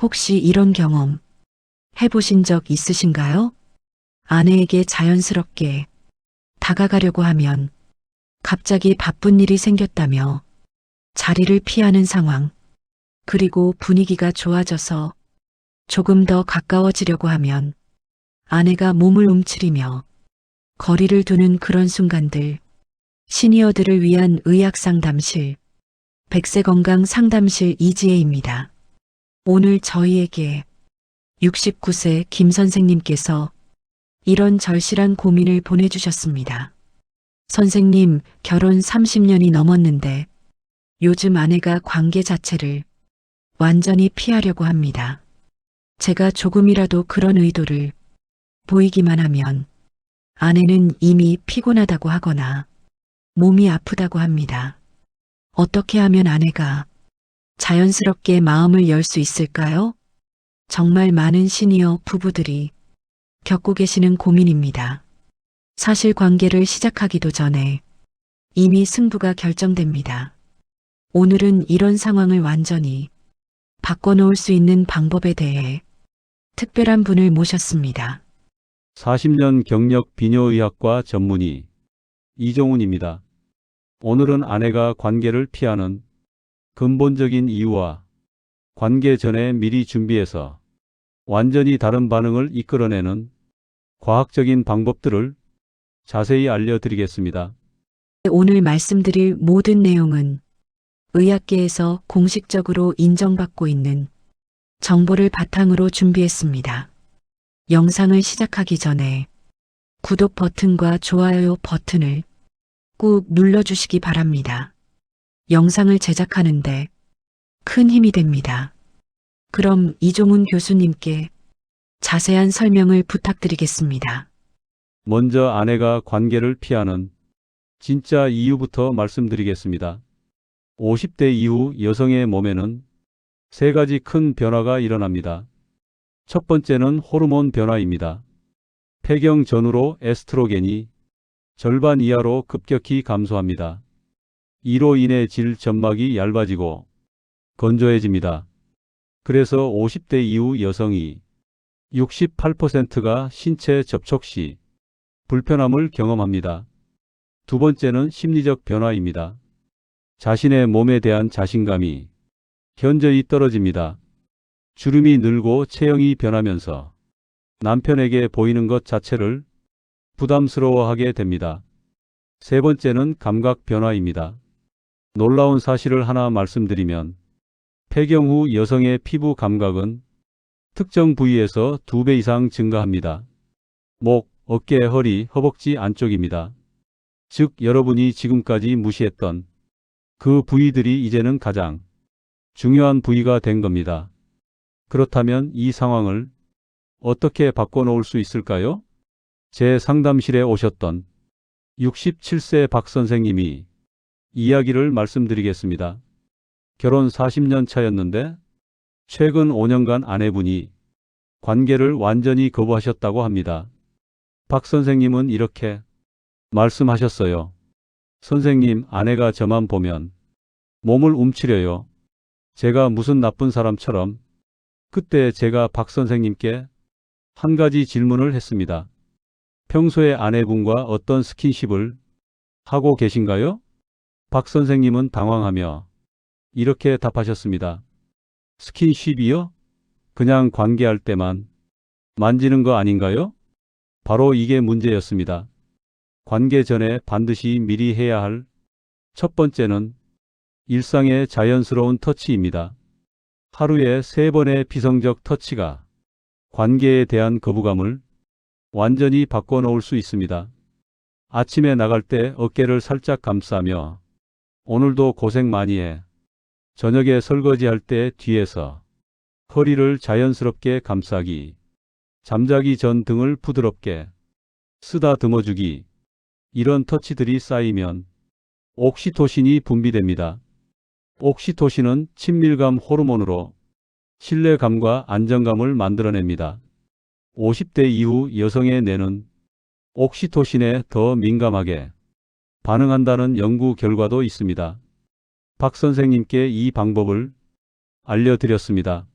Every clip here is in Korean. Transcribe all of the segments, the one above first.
혹시 이런 경험 해보신 적 있으신가요? 아내에게 자연스럽게 다가가려고 하면 갑자기 바쁜 일이 생겼다며 자리를 피하는 상황, 그리고 분위기가 좋아져서 조금 더 가까워지려고 하면 아내가 몸을 움츠리며 거리를 두는 그런 순간들, 시니어들을 위한 의학 상담실, 백세 건강 상담실 이지혜입니다. 오늘 저희에게 69세 김 선생님께서 이런 절실한 고민을 보내주셨습니다. 선생님, 결혼 30년이 넘었는데 요즘 아내가 관계 자체를 완전히 피하려고 합니다. 제가 조금이라도 그런 의도를 보이기만 하면 아내는 이미 피곤하다고 하거나 몸이 아프다고 합니다. 어떻게 하면 아내가 자연스럽게 마음을 열 수 있을까요? 정말 많은 시니어 부부들이 겪고 계시는 고민입니다. 사실 관계를 시작하기도 전에 이미 승부가 결정됩니다. 오늘은 이런 상황을 완전히 바꿔놓을 수 있는 방법에 대해 특별한 분을 모셨습니다. 40년 경력 비뇨의학과 전문의 이종훈입니다. 오늘은 아내가 관계를 피하는 근본적인 이유와 관계 전에 미리 준비해서 완전히 다른 반응을 이끌어내는 과학적인 방법들을 자세히 알려드리겠습니다. 오늘 말씀드릴 모든 내용은 의학계에서 공식적으로 인정받고 있는 정보를 바탕으로 준비했습니다. 영상을 시작하기 전에 구독 버튼과 좋아요 버튼을 꾹 눌러주시기 바랍니다. 영상을 제작하는데 큰 힘이 됩니다. 그럼 이종훈 교수님께 자세한 설명을 부탁드리겠습니다. 먼저 아내가 관계를 피하는 진짜 이유부터 말씀드리겠습니다. 50대 이후 여성의 몸에는 세 가지 큰 변화가 일어납니다. 첫 번째는 호르몬 변화입니다. 폐경 전후로 에스트로겐이 절반 이하로 급격히 감소합니다. 이로 인해 질 점막이 얇아지고 건조해집니다. 그래서 50대 이후 여성이 68%가 신체 접촉 시 불편함을 경험합니다. 두 번째는 심리적 변화입니다. 자신의 몸에 대한 자신감이 현저히 떨어집니다. 주름이 늘고 체형이 변하면서 남편에게 보이는 것 자체를 부담스러워하게 됩니다. 세 번째는 감각 변화입니다. 놀라운 사실을 하나 말씀드리면 폐경 후 여성의 피부 감각은 특정 부위에서 두 배 이상 증가합니다. 목, 어깨, 허리, 허벅지 안쪽입니다. 즉 여러분이 지금까지 무시했던 그 부위들이 이제는 가장 중요한 부위가 된 겁니다. 그렇다면 이 상황을 어떻게 바꿔놓을 수 있을까요? 제 상담실에 오셨던 67세 박 선생님이 이야기를 말씀드리겠습니다. 결혼 40년 차였는데 최근 5년간 아내분이 관계를 완전히 거부하셨다고 합니다. 박 선생님은 이렇게 말씀하셨어요. 선생님, 아내가 저만 보면 몸을 움츠려요. 제가 무슨 나쁜 사람처럼 그때 제가 박 선생님께 한 가지 질문을 했습니다. 평소에 아내분과 어떤 스킨십을 하고 계신가요? 박 선생님은 당황하며 이렇게 답하셨습니다. 스킨십이요? 그냥 관계할 때만 만지는 거 아닌가요? 바로 이게 문제였습니다. 관계 전에 반드시 미리 해야 할 첫 번째는 일상의 자연스러운 터치입니다. 하루에 세 번의 비성적 터치가 관계에 대한 거부감을 완전히 바꿔놓을 수 있습니다. 아침에 나갈 때 어깨를 살짝 감싸며 오늘도 고생 많이 해. 저녁에 설거지할 때 뒤에서 허리를 자연스럽게 감싸기. 잠자기 전 등을 부드럽게 쓰다듬어주기. 이런 터치들이 쌓이면 옥시토신이 분비됩니다. 옥시토신은 친밀감 호르몬으로 신뢰감과 안정감을 만들어냅니다. 50대 이후 여성의 뇌는 옥시토신에 더 민감하게 반응한다는 연구 결과도 있습니다. 박 선생님께 이 방법을 알려드렸습니다.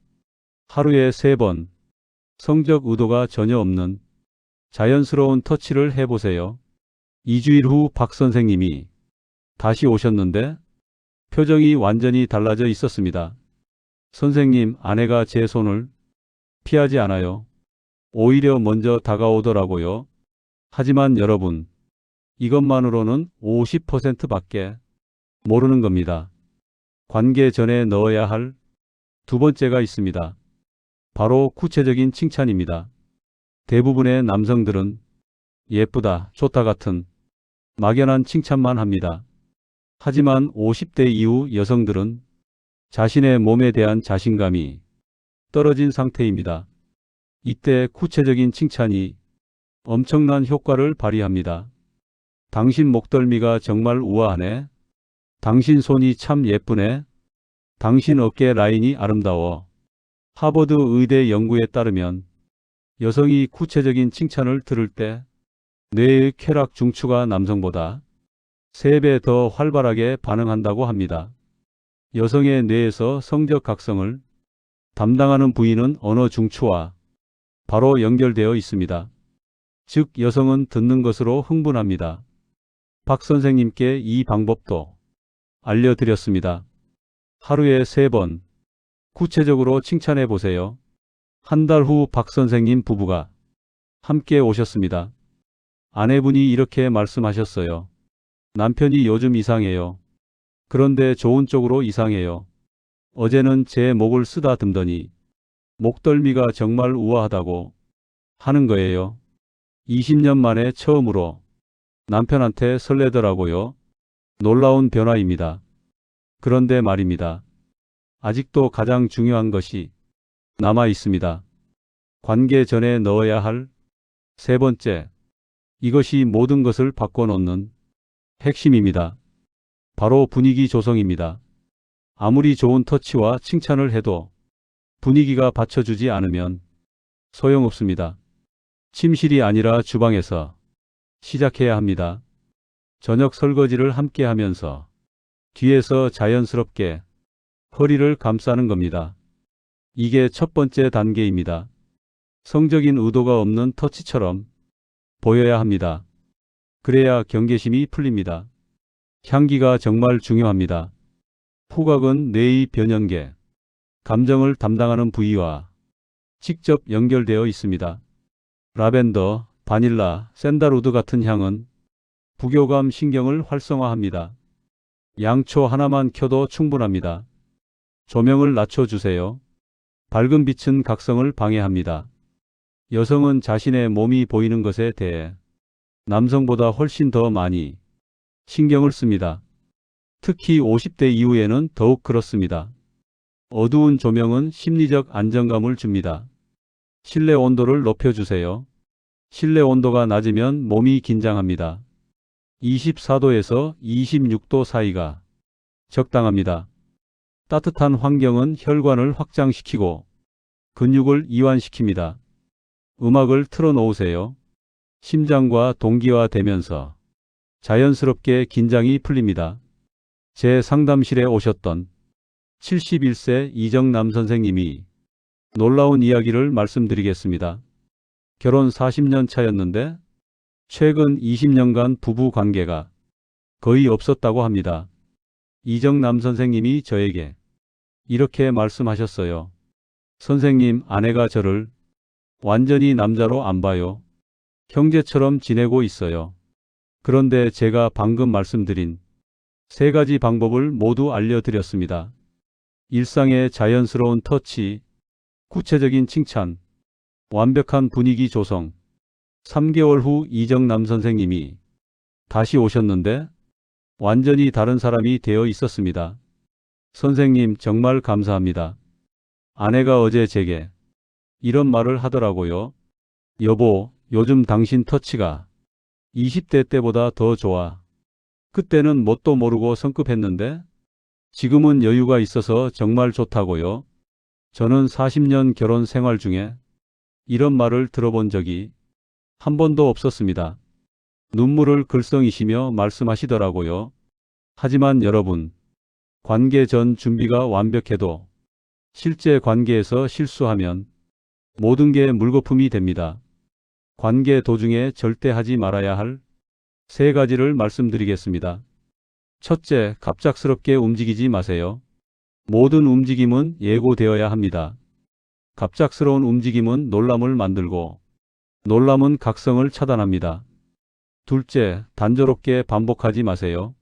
하루에 세 번. 성적 의도가 전혀 없는 자연스러운 터치를 해보세요. 2주일 후 박 선생님이 다시 오셨는데 표정이 완전히 달라져 있었습니다. 선생님, 아내가 제 손을 피하지 않아요. 오히려 먼저 다가오더라고요. 하지만 여러분, 이것만으로는 50% 밖에 모르는 겁니다. 관계 전에 넣어야 할 두 번째가 있습니다. 바로 구체적인 칭찬입니다. 대부분의 남성들은 예쁘다, 좋다 같은 막연한 칭찬만 합니다. 하지만 50대 이후 여성들은 자신의 몸에 대한 자신감이 떨어진 상태입니다. 이때 구체적인 칭찬이 엄청난 효과를 발휘합니다. 당신 목덜미가 정말 우아하네. 당신 손이 참 예쁘네. 당신 어깨 라인이 아름다워. 하버드 의대 연구에 따르면 여성이 구체적인 칭찬을 들을 때 뇌의 쾌락 중추가 남성보다 3배 더 활발하게 반응한다고 합니다. 여성의 뇌에서 성적 각성을 담당하는 부위는 언어 중추와 바로 연결되어 있습니다. 즉 여성은 듣는 것으로 흥분합니다. 박 선생님께 이 방법도 알려드렸습니다. 하루에 3번 구체적으로 칭찬해 보세요. 한 달 후 박 선생님 부부가 함께 오셨습니다. 아내분이 이렇게 말씀하셨어요. 남편이 요즘 이상해요. 그런데 좋은 쪽으로 이상해요. 어제는 제 목을 쓰다듬더니 목덜미가 정말 우아하다고 하는 거예요. 20년 만에 처음으로 남편한테 설레더라고요. 놀라운 변화입니다. 그런데 말입니다. 아직도 가장 중요한 것이 남아 있습니다. 관계 전에 넣어야 할 세 번째. 이것이 모든 것을 바꿔놓는 핵심입니다. 바로 분위기 조성입니다. 아무리 좋은 터치와 칭찬을 해도 분위기가 받쳐주지 않으면 소용없습니다. 침실이 아니라 주방에서 시작해야 합니다. 저녁 설거지를 함께 하면서 뒤에서 자연스럽게 허리를 감싸는 겁니다. 이게 첫 번째 단계입니다. 성적인 의도가 없는 터치처럼 보여야 합니다. 그래야 경계심이 풀립니다. 향기가 정말 중요합니다. 후각은 뇌의 변연계, 감정을 담당하는 부위와 직접 연결되어 있습니다. 라벤더, 바닐라, 샌달우드 같은 향은 부교감 신경을 활성화합니다. 양초 하나만 켜도 충분합니다. 조명을 낮춰주세요. 밝은 빛은 각성을 방해합니다. 여성은 자신의 몸이 보이는 것에 대해 남성보다 훨씬 더 많이 신경을 씁니다. 특히 50대 이후에는 더욱 그렇습니다. 어두운 조명은 심리적 안정감을 줍니다. 실내 온도를 높여주세요. 실내 온도가 낮으면 몸이 긴장합니다. 24도에서 26도 사이가 적당합니다. 따뜻한 환경은 혈관을 확장시키고 근육을 이완시킵니다. 음악을 틀어놓으세요. 심장과 동기화되면서 자연스럽게 긴장이 풀립니다. 제 상담실에 오셨던 71세 이정남 선생님이 놀라운 이야기를 말씀드리겠습니다. 결혼 40년 차였는데 최근 20년간 부부 관계가 거의 없었다고 합니다. 이정남 선생님이 저에게 이렇게 말씀하셨어요. 선생님, 아내가 저를 완전히 남자로 안 봐요. 형제처럼 지내고 있어요. 그런데 제가 방금 말씀드린 세 가지 방법을 모두 알려드렸습니다. 일상의 자연스러운 터치, 구체적인 칭찬, 완벽한 분위기 조성. 3개월 후 이정남 선생님이 다시 오셨는데 완전히 다른 사람이 되어 있었습니다. 선생님 정말 감사합니다. 아내가 어제 제게 이런 말을 하더라고요. 여보, 요즘 당신 터치가 20대 때보다 더 좋아. 그때는 뭣도 모르고 성급했는데 지금은 여유가 있어서 정말 좋다고요. 저는 40년 결혼 생활 중에 이런 말을 들어본 적이 한 번도 없었습니다. 눈물을 글썽이시며 말씀하시더라고요. 하지만 여러분, 관계 전 준비가 완벽해도 실제 관계에서 실수하면 모든 게 물거품이 됩니다. 관계 도중에 절대 하지 말아야 할 세 가지를 말씀드리겠습니다. 첫째, 갑작스럽게 움직이지 마세요. 모든 움직임은 예고되어야 합니다. 갑작스러운 움직임은 놀람을 만들고 놀람은 각성을 차단합니다. 둘째, 단조롭게 반복하지 마세요.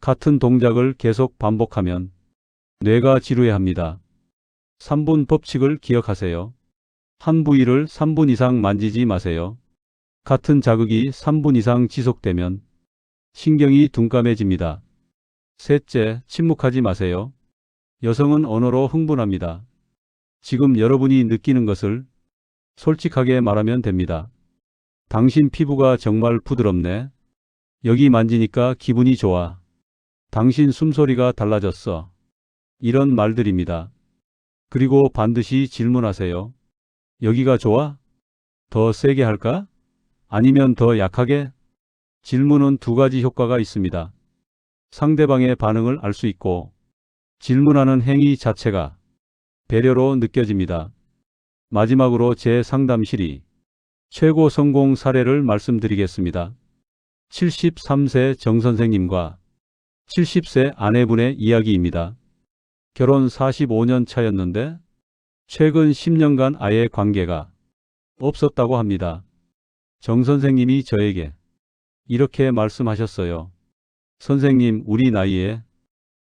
같은 동작을 계속 반복하면 뇌가 지루해합니다. 3분 법칙을 기억하세요. 한 부위를 3분 이상 만지지 마세요. 같은 자극이 3분 이상 지속되면 신경이 둔감해집니다. 셋째, 침묵하지 마세요. 여성은 언어로 흥분합니다. 지금 여러분이 느끼는 것을 솔직하게 말하면 됩니다. 당신 피부가 정말 부드럽네. 여기 만지니까 기분이 좋아. 당신 숨소리가 달라졌어. 이런 말들입니다. 그리고 반드시 질문하세요. 여기가 좋아? 더 세게 할까? 아니면 더 약하게? 질문은 두 가지 효과가 있습니다. 상대방의 반응을 알 수 있고 질문하는 행위 자체가 배려로 느껴집니다. 마지막으로 제 상담실이 최고 성공 사례를 말씀드리겠습니다. 73세 정 선생님과 70세 아내분의 이야기입니다. 결혼 45년 차였는데 최근 10년간 아예 관계가 없었다고 합니다. 정 선생님이 저에게 이렇게 말씀하셨어요. 선생님, 우리 나이에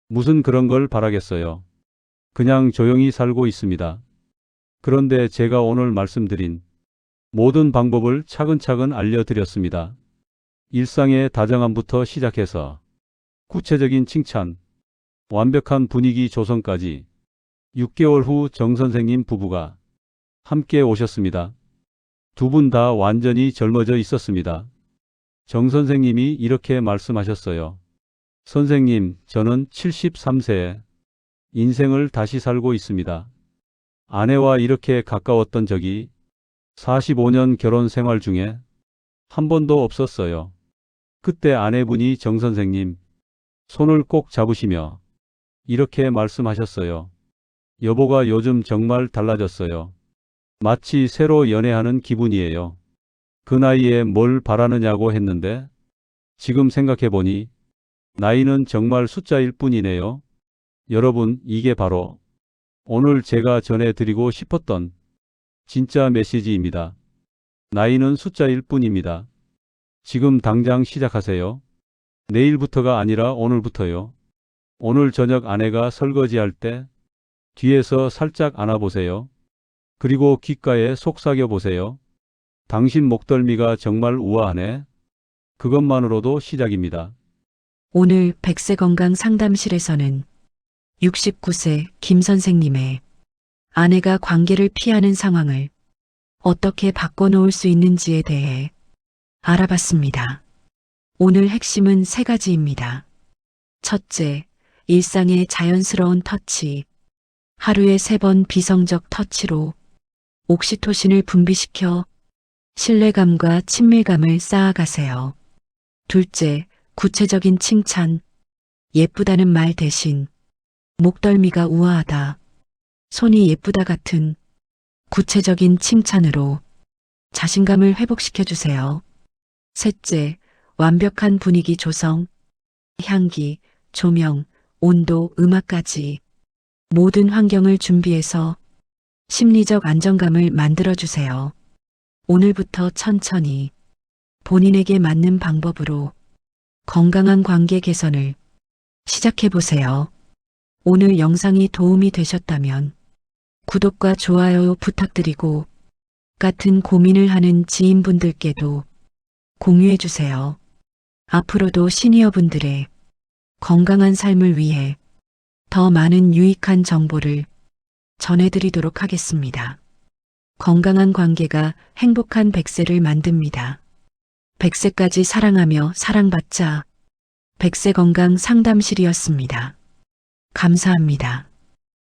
무슨 그런 걸 바라겠어요. 그냥 조용히 살고 있습니다. 그런데 제가 오늘 말씀드린 모든 방법을 차근차근 알려드렸습니다. 일상의 다정함부터 시작해서 구체적인 칭찬, 완벽한 분위기 조성까지 6개월 후 정 선생님 부부가 함께 오셨습니다. 두 분 다 완전히 젊어져 있었습니다. 정 선생님이 이렇게 말씀하셨어요. 선생님, 저는 73세에 인생을 다시 살고 있습니다. 아내와 이렇게 가까웠던 적이 45년 결혼 생활 중에 한 번도 없었어요. 그때 아내분이 정 선생님 손을 꼭 잡으시며 이렇게 말씀하셨어요. 여보가 요즘 정말 달라졌어요. 마치 새로 연애하는 기분이에요. 그 나이에 뭘 바라느냐고 했는데 지금 생각해보니 나이는 정말 숫자일 뿐이네요. 여러분, 이게 바로 오늘 제가 전해드리고 싶었던 진짜 메시지입니다. 나이는 숫자일 뿐입니다. 지금 당장 시작하세요. 내일부터가 아니라 오늘부터요. 오늘 저녁 아내가 설거지할 때 뒤에서 살짝 안아보세요. 그리고 귓가에 속삭여 보세요. 당신 목덜미가 정말 우아하네. 그것만으로도 시작입니다. 오늘 백세 건강 상담실에서는 69세 김 선생님의 아내가 관계를 피하는 상황을 어떻게 바꿔놓을 수 있는지에 대해 알아봤습니다. 오늘 핵심은 세 가지입니다. 첫째, 일상의 자연스러운 터치. 하루에 세 번 비성적 터치로 옥시토신을 분비시켜 신뢰감과 친밀감을 쌓아가세요. 둘째, 구체적인 칭찬. 예쁘다는 말 대신 목덜미가 우아하다. 손이 예쁘다 같은 구체적인 칭찬으로 자신감을 회복시켜 주세요. 셋째, 완벽한 분위기 조성. 향기, 조명, 온도, 음악까지 모든 환경을 준비해서 심리적 안정감을 만들어 주세요. 오늘부터 천천히 본인에게 맞는 방법으로 건강한 관계 개선을 시작해 보세요. 오늘 영상이 도움이 되셨다면 구독과 좋아요 부탁드리고 같은 고민을 하는 지인분들께도 공유해 주세요. 앞으로도 시니어분들의 건강한 삶을 위해 더 많은 유익한 정보를 전해드리도록 하겠습니다. 건강한 관계가 행복한 백세를 만듭니다. 백세까지 사랑하며 사랑받자 백세 건강 상담실이었습니다. 감사합니다.